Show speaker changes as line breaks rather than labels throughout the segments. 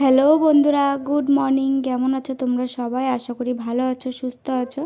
Hello বন্ধুরা, good morning. কেমন আছো তোমরা সবাই? আশা করি ভালো আছো, সুস্থ আছো।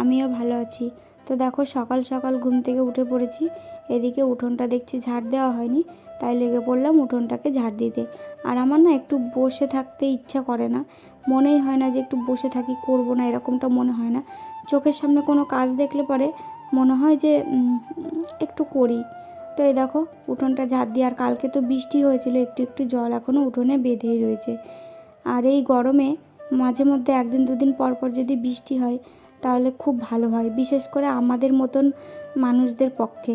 আমিও ভালো আছি। তো দেখো, সকাল সকাল ঘুম থেকে উঠে পড়েছি। এদিকে উঠোনটা দেখছি ঝাড় দেওয়া হয়নি, তাই লেগে পড়লাম উঠোনটাকে ঝাড় দিতে। আর আমার না একটু বসে থাকতে ইচ্ছা করে না। মনেই হয় না যে একটু বসে থাকি, করব না, এরকমটা মনে হয় না। চোখের সামনে কোনো কাজ দেখলে পরে মনে হয় যে একটু করি। তো এই দেখো, উঠোনটা ঝাড় দিয়ে, আর কালকে তো বৃষ্টি হয়েছিল, একটু একটু জল এখনও উঠোনে বেঁধেই রয়েছে। আর এই গরমে মাঝে মধ্যে একদিন দুদিন পর পর যদি বৃষ্টি হয়, তাহলে খুব ভালো হয়, বিশেষ করে আমাদের মতন মানুষদের পক্ষে।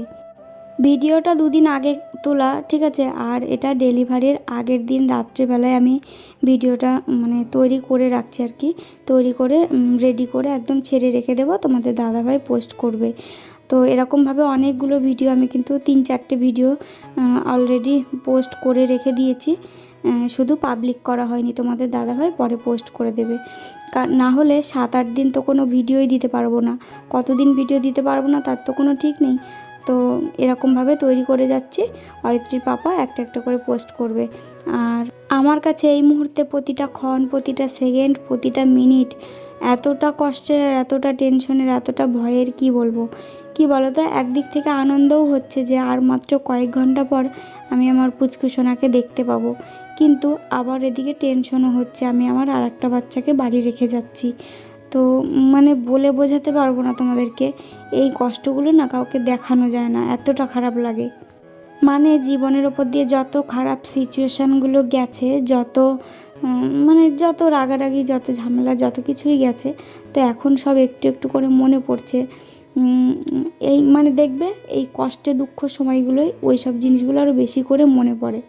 ভিডিওটা দুদিন আগে তোলা, ঠিক আছে? আর এটা ডেলিভারির আগের দিন রাত্রেবেলায় আমি ভিডিওটা মানে তৈরি করে রাখছি আর কি। তৈরি করে রেডি করে একদম ছেড়ে রেখে দেবো, তোমাদের দাদাভাই পোস্ট করবে। তো এরকমভাবে অনেকগুলো ভিডিও আমি কিন্তু তিন চারটে ভিডিও অলরেডি পোস্ট করে রেখে দিয়েছি। শুধু পাবলিক করা হয়নি, তোমাদের দাদাভাই পরে পোস্ট করে দেবে। না হলে সাত আট দিন তো কোনো ভিডিওই দিতে পারব না। কতদিন ভিডিও দিতে পারব না তার তো কোনো ঠিক নেই। তো এরকমভাবে তৈরি করে যাচ্ছি। অরিত্রীর পাপা একটা একটা করে পোস্ট করবে। আর আমার কাছে এই মুহূর্তে প্রতিটা ক্ষণ, প্রতিটা সেকেন্ড প্রতিটা মিনিট এতটা কষ্টের আর এতটা টেনশনের এতটা ভয়ের কি বলব? কি বলো তো একদিক থেকে আনন্দও হচ্ছে যে আর মাত্র কয়েক ঘণ্টা পর আমি আমার পুচকুসোনাকে দেখতে পাবো। কিন্তু আবার এদিকে টেনশনও হচ্ছে, আমি আমার আর একটা বাচ্চাকে বাড়ি রেখে যাচ্ছি। তো মানে বলে বোঝাতে পারব না তোমাদেরকে, এই কষ্টগুলো না কাউকে দেখানো যায় না, এতটা খারাপ লাগে। মানে জীবনের ওপর দিয়ে যত খারাপ সিচুয়েশানগুলো গেছে, যত মানে যত রাগারাগি, যত ঝামেলা, যত কিছুই গেছে, তো এখন সব একটু একটু করে মনে পড়ছে। এই মানে দেখবে এই কষ্টে দুঃখ সময়গুলোই ওই সব জিনিসগুলো আরও বেশি করে মনে পড়ে।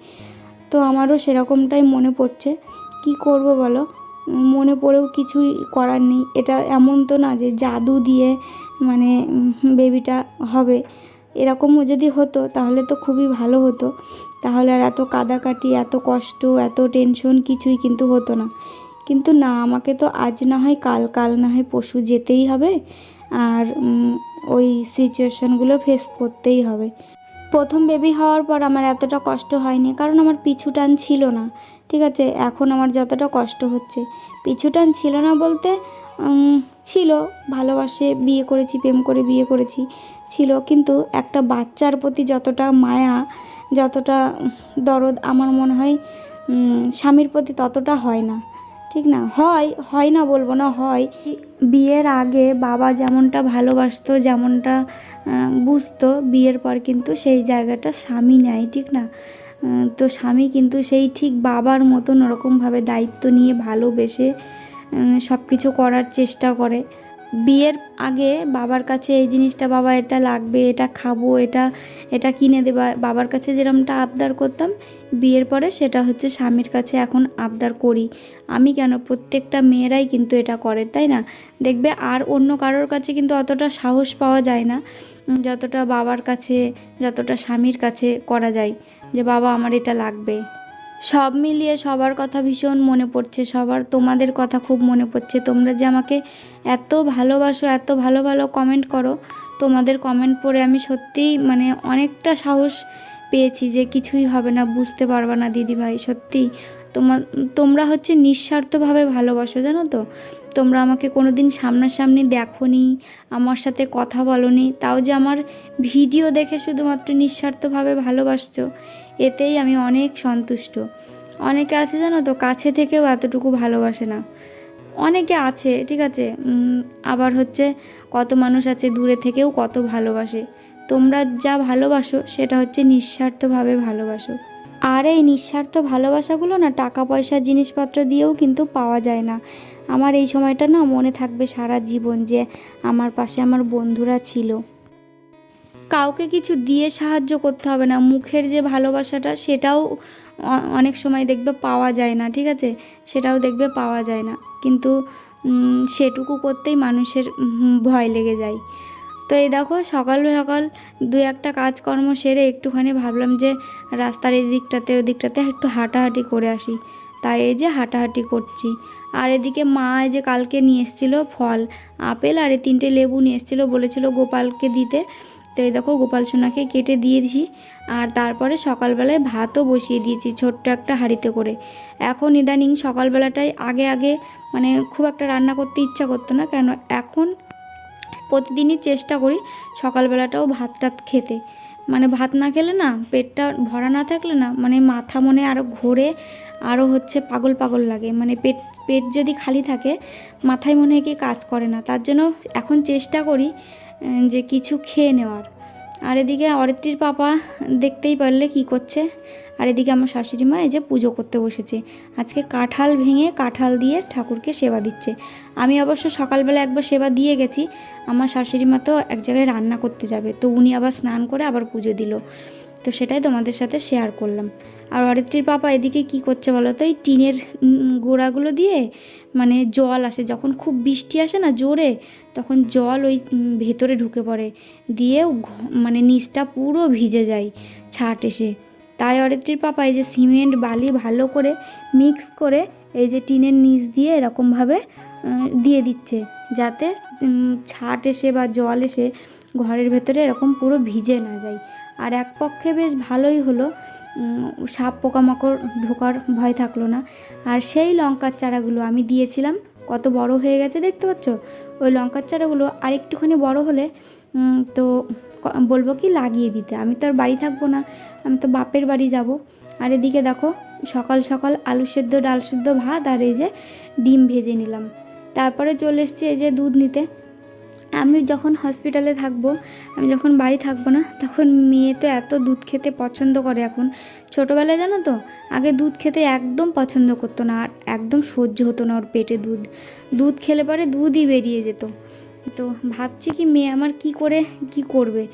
তো আমারও সেরকমটাই মনে পড়ছে। কি করব বলো? মনে পড়েও কিছুই করার নেই। এটা এমন তো না যে জাদু দিয়ে মানে বেবিটা হবে। এরকমও যদি হতো তাহলে তো খুবই ভালো হতো। তাহলে আর এত কাদাকাটি, এত কষ্ট, এত টেনশন কিছুই কিন্তু হতো না। কিন্তু না, আমাকে তো আজ না হয় কাল কাল না হয় পশু যেতেই হবে। আর ওই সিচুয়েশনগুলো ফেস করতেই হবে। প্রথম বেবি হওয়ার পর আমার এতটা কষ্ট হয়নি, কারণ আমার পিছু টান ছিল না, ঠিক আছে? এখন আমার যতটা কষ্ট হচ্ছে। পিছু টান ছিল না বলতে ছিল, ভালোবাসে, বিয়ে করেছি, প্রেম করে বিয়ে করেছি, ছিল, কিন্তু একটা বাচ্চার প্রতি যতটা মায়া, যতটা দরদ আমার মনে হয় স্বামীর প্রতি ততটা হয় না। ঠিক না? হয় হয় না বলব না, হয়। বিয়ের আগে বাবা যেমনটা ভালোবাসতো, যেমনটা বুঝতো, বিয়ের পর কিন্তু সেই জায়গাটা স্বামী নেয়, ঠিক না? তো স্বামী কিন্তু সেই ঠিক বাবার মতন ওরকমভাবে দায়িত্ব নিয়ে ভালোবেসে সব কিছু করার চেষ্টা করে। বিয়ের আগে বাবার কাছে এই জিনিসটা, বাবা, এটা লাগবে, এটা খাব, এটা এটা কিনে দেবা বাবার কাছে যেরকমটা আবদার করতাম, বিয়ের পরে সেটা হচ্ছে স্বামীর কাছে এখন আবদার করি। আমি কেন? প্রত্যেকটা মেয়েরাই কিন্তু এটা করে, তাই না? দেখবে আর অন্য কারোর কাছে কিন্তু অতটা সাহস পাওয়া যায় না যতটা বাবার কাছে, যতটা স্বামীর কাছে করা যায়, যে, বাবা, আমার এটা লাগবে। সব মিলিয়ে সবার কথা ভীষণ মনে পড়ছে, সবার, তোমাদের কথা খুব মনে পড়ছে। তোমরা যে আমাকে এত ভালোবাসো, এত ভালো ভালো কমেন্ট করো। তোমাদের কমেন্ট পড়ে আমি সত্যিই মানে অনেকটা সাহস পেয়েছি যে কিছুই হবে না, বুঝতে পারবা না দিদি ভাই সত্যিই। তোমার তোমরা হচ্ছে নিঃস্বার্থভাবে ভালোবাসো, জানো তো? তোমরা আমাকে কোনো দিন সামনাসামনি দেখোনি, আমার সাথে কথা বলনি, তাও যে আমার ভিডিও দেখে শুধুমাত্র নিঃস্বার্থভাবে ভালোবাসছো, এতেই আমি অনেক সন্তুষ্ট। অনেকে আছে, জানো তো, কাছে থেকেও এতটুকু ভালোবাসে না। অনেকে আছে, ঠিক আছে? আবার হচ্ছে কত মানুষ আছে দূরে থেকেও কত ভালোবাসে। তোমরা যা ভালোবাসো সেটা হচ্ছে নিঃস্বার্থভাবে ভালোবাসো। আর এই নিঃস্বার্থ ভালোবাসাগুলো না টাকা পয়সা জিনিসপত্র দিয়েও কিন্তু পাওয়া যায় না। আমার এই সময়টা না মনে থাকবে সারা জীবন যে আমার পাশে আমার বন্ধুরা ছিল। কাউকে কিছু দিয়ে সাহায্য করতে হবে না। মুখের যে ভালোবাসাটা সেটাও অনেক সময় দেখবে পাওয়া যায় না, ঠিক আছে? সেটাও দেখবে পাওয়া যায় না। কিন্তু সেটুকু করতেই মানুষের ভয় লেগে যায়। তো এই দেখো, সকাল সকাল দু একটা কাজকর্ম সেরে একটুখানি ভাবলাম যে, রাস্তার এই দিকটাতে ওই দিকটাতে একটু হাঁটাহাঁটি করে আসি। তাই এই যে হাঁটাহাঁটি করছি। আর এদিকে মা যে কালকে নিয়ে এসেছিল ফল, আপেল, আর এই তিনটে লেবু নিয়ে এসেছিল, বলেছিল গোপালকে দিতে। তো এই দেখো গোপাল সোনাকে কেটে দিয়েছি। আর তারপরে সকালবেলায় ভাতও বসিয়ে দিয়েছি ছোট্ট একটা হাঁড়িতে করে। এখন ইদানিং সকালবেলাটাই আগে আগে মানে খুব একটা রান্না করতে ইচ্ছা করতো না, কেন এখন প্রতিদিনই চেষ্টা করি সকালবেলাটাও ভাত টাত খেতে। মানে ভাত না খেলে না পেটটা ভরা না থাকলে না মানে মাথা মনে আরও ঘোরে আরও হচ্ছে পাগল পাগল লাগে। মানে পেট পেট যদি খালি থাকে মাথায় মনে হয় কি কাজ করে না। তার জন্য এখন চেষ্টা করি যে কিছু খেয়ে নেওয়ার। আর এদিকে অরিত্রীর পাপা দেখতেই পারলে কি করছে। আর এদিকে আমার শাশুড়ি মা এই যে পুজো করতে বসেছে। আজকে কাঁঠাল ভেঙে কাঁঠাল দিয়ে ঠাকুরকে সেবা দিচ্ছে। আমি অবশ্য সকালবেলা একবার সেবা দিয়ে গেছি। আমার শাশুড়ি মা তো এক জায়গায় রান্না করতে যাবে। তো উনি আবার স্নান করে আবার পুজো দিল। তো সেটাই তোমাদের সাথে শেয়ার করলাম। আর অরিত্রীর পাপা এদিকে কি করছে বলো তো এই টিনের গোড়াগুলো দিয়ে মানে জল আসে, যখন খুব বৃষ্টি আসে না জোরে, তখন জল ওই ভেতরে ঢুকে পড়ে। দিয়ে মানে নিচটা পুরো ভিজে যায় ছাট এসে। তাই অরিত্রীর পাপা এই যে সিমেন্ট, বালি ভালো করে মিক্স করে এই যে টিনের নিচ দিয়ে এরকমভাবে দিয়ে দিচ্ছে। যাতে ছাট এসে বা জল এসে ঘরের ভেতরে এরকম পুরো ভিজে না যায়। আর এক পক্ষে বেশ ভালোই হলো। সাপ পোকামাকড় ঢোকার ভয় থাকল না। আর সেই লঙ্কার চারাগুলো আমি দিয়েছিলাম। কত বড় হয়ে গেছে দেখতে পাচ্ছ? ওই লঙ্কার চারাগুলো আর একটুখানি বড় হলে তো বলব কি লাগিয়ে দিতে। আমি তো আর বাড়ি থাকব না। আমি তো বাপের বাড়ি যাব। আর এদিকে দেখো, সকাল সকাল আলু সেদ্ধ, ডাল সেদ্ধ, ভাত আর এই যে ডিম ভেজে নিলাম। তারপরে চলে এসছি এই যে দুধ নিতে। আমি যখন হসপিটালে থাকব, আমি যখন বাড়ি থাকব না, তখন মেয়ে তো এত দুধ খেতে পছন্দ করে এখন। ছোটোবেলায় জানো তো, আগে দুধ খেতে একদম পছন্দ করতো না, আর একদম সহ্য হতো না ওর পেটে দুধ। দুধ খেলে পরে দুধই বেরিয়ে যেত। তো ভাবছি কি মেয়ে আমার কি করে, কি করবে?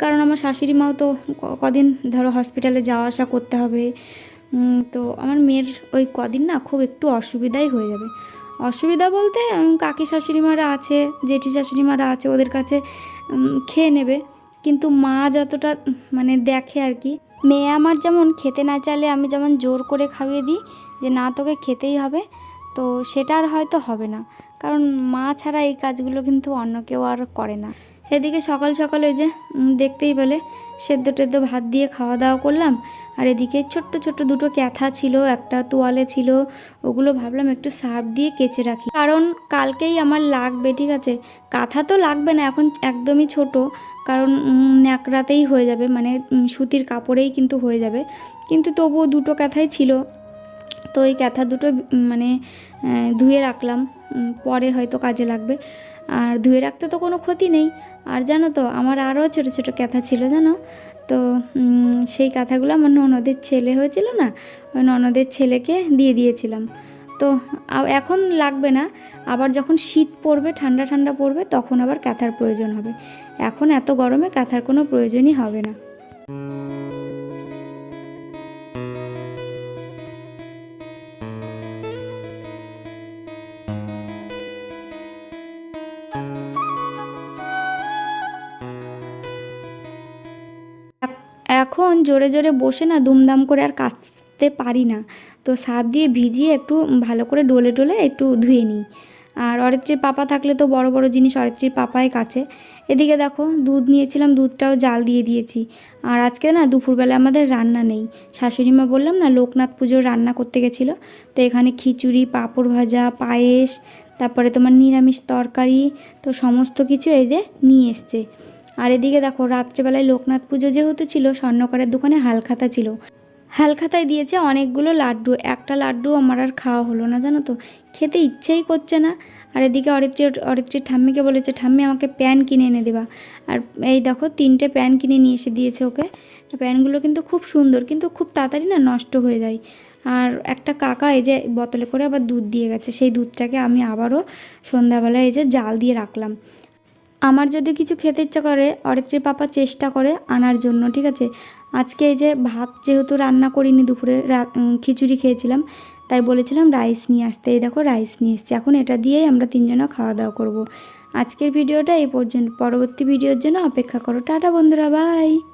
কারণ আমার শাশুড়ি মাও তো কদিন ধরো হসপিটালে যাওয়া আসা করতে হবে। তো আমার মেয়ের ওই কদিন না খুব একটু অসুবিধাই হয়ে যাবে। অসুবিধা বলতে কাকি শাশুড়ি মারা আছে, জেঠি শাশুড়ি মারা আছে, ওদের কাছে খেয়ে নেবে। কিন্তু মা যতটা মানে দেখে আর কি, মেয়ে আমার যেমন খেতে না চাইলে আমি যেমন জোর করে খাইয়ে দিই যে না তোকে খেতেই হবে, তো সেটা আর হয়তো হবে না। কারণ মা ছাড়া এই কাজগুলো কিন্তু অন্য কেউ আর করে না। এদিকে সকাল সকাল ওই যে দেখতেই পেলে সেদ্ধ টেদ্ধ ভাত দিয়ে খাওয়া দাওয়া করলাম। আর এদিকে ছোট্ট ছোট্ট দুটো ক্যাথা ছিল, একটা তোয়ালে ছিল, ওগুলো ভাবলাম একটু সার্ফ দিয়ে কেচে রাখি। কারণ কালকেই আমার লাগবে, ঠিক আছে? কাঁথা তো লাগবে না, এখন একদমই ছোট। কারণ ন্যাকড়াতেই হয়ে যাবে মানে সুতির কাপড়েই কিন্তু হয়ে যাবে। কিন্তু তবুও দুটো ক্যাথাই ছিল। তো এই ক্যাথা দুটো মানে ধুয়ে রাখলাম। পরে হয়তো কাজে লাগবে। আর ধুয়ে রাখতে তো কোনো ক্ষতি নেই। আর জানো তো, আমার আরও ছোটো ছোটো ক্যাথা ছিল, জানো? তো সেই কাঁথাগুলো আমার ননদের ছেলে হয়েছিল না, ওই ননদের ছেলেকে দিয়ে দিয়েছিলাম। তো এখন লাগবে না, আবার যখন শীত পড়বে, ঠান্ডা ঠান্ডা পড়বে, তখন আবার কাঁথার প্রয়োজন হবে। এখন এত গরমে কাঁথার কোনো প্রয়োজনই হবে না। এখন জোরে জোরে বসে না দুমদাম করে আর কাচতে পারি না। তো সাপ দিয়ে ভিজিয়ে একটু ভালো করে ডলে ডলে একটু ধুয়ে নিই। আর অরিত্রীর পাপা থাকলে তো বড় বড় জিনিস অরিত্রীর পাপাই কাছে। এদিকে দেখো দুধ নিয়েছিলাম, দুধটাও জাল দিয়ে দিয়েছি। আর আজকে না দুপুরবেলা আমাদের রান্না নেই। শাশুড়ি মা বললাম না লোকনাথ পুজোর রান্না করতে গেছিল। তো এখানে খিচুড়ি, পাঁপড় ভাজা, পায়েস, তারপরে তোমার নিরামিষ তরকারি, তো সমস্ত কিছু এদের নিয়ে এসছে। আর এদিকে দেখো, রাত্রেবেলায় লোকনাথ পুজো যেহেতু ছিল, স্বর্ণকারের দোকানে হালখাতা ছিল। হালখাতায় দিয়েছে অনেকগুলো লাড্ডু। একটা লাড্ডু আমার আর খাওয়া হলো না, জানো তো? খেতে ইচ্ছেই করছে না। আর এদিকে অরিত্রীর অরিত্রীর ঠাম্মিকে বলেছে, ঠাম্মি, আমাকে প্যান কিনে এনে দেবা। আর এই দেখো, তিনটে প্যান কিনে নিয়ে এসে দিয়েছে ওকে। প্যানগুলো কিন্তু খুব সুন্দর, কিন্তু খুব তাড়াতাড়ি না নষ্ট হয়ে যায়। আর একটা কাকা এই যে বোতলে করে আবার দুধ দিয়ে গেছে। সেই দুধটাকে আমি আবারও সন্ধ্যাবেলায় এই যে জাল দিয়ে রাখলাম। আমার যদি কিছু খেতে ইচ্ছা করে, অরিত্রীর পাপা চেষ্টা করে আনার জন্য, ঠিক আছে? আজকে এই যে ভাত যেহেতু রান্না করিনি দুপুরে খিচুড়ি খেয়েছিলাম, তাই বলেছিলাম রাইস নিয়ে আসতে। এই দেখো রাইস নিয়ে এসছি। এখন এটা দিয়েই আমরা তিনজনও খাওয়া দাওয়া করব। আজকের ভিডিওটা এই পর্যন্ত। পরবর্তী ভিডিওর জন্য অপেক্ষা করো। টাটা বন্ধুরা, বাই!